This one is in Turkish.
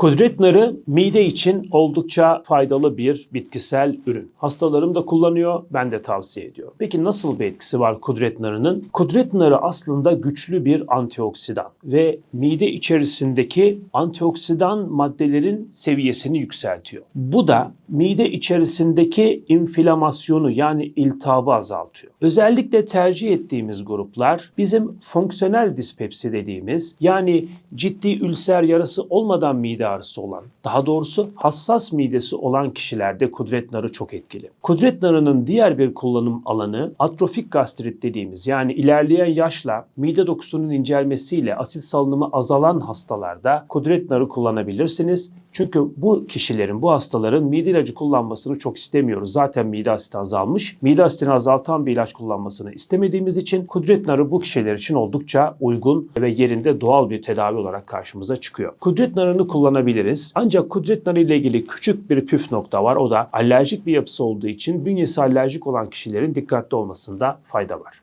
Kudret narı mide için oldukça faydalı bir bitkisel ürün. Hastalarım da kullanıyor, ben de tavsiye ediyorum. Peki nasıl bir etkisi var kudret narının? Kudret narı aslında güçlü bir antioksidan ve mide içerisindeki antioksidan maddelerin seviyesini yükseltiyor. Bu da mide içerisindeki inflamasyonu yani iltihabı azaltıyor. Özellikle tercih ettiğimiz gruplar bizim fonksiyonel dispepsi dediğimiz yani ciddi ülser yarası olmadan mide ağrısı olan, daha doğrusu hassas midesi olan kişilerde kudret narı çok etkili. Kudret narının diğer bir kullanım alanı atrofik gastrit dediğimiz yani ilerleyen yaşla mide dokusunun incelmesiyle asit salınımı azalan hastalarda kudret narı kullanabilirsiniz. Çünkü bu kişilerin, bu hastaların mide ilacı kullanmasını çok istemiyoruz. Zaten mide asiti azalmış. Mide asitini azaltan bir ilaç kullanmasını istemediğimiz için kudret narı bu kişiler için oldukça uygun ve yerinde doğal bir tedavi olarak karşımıza çıkıyor. Kudret narını kullanabiliriz. Ancak kudret narı ile ilgili küçük bir püf nokta var. O da alerjik bir yapısı olduğu için bünyesi alerjik olan kişilerin dikkatli olmasında fayda var.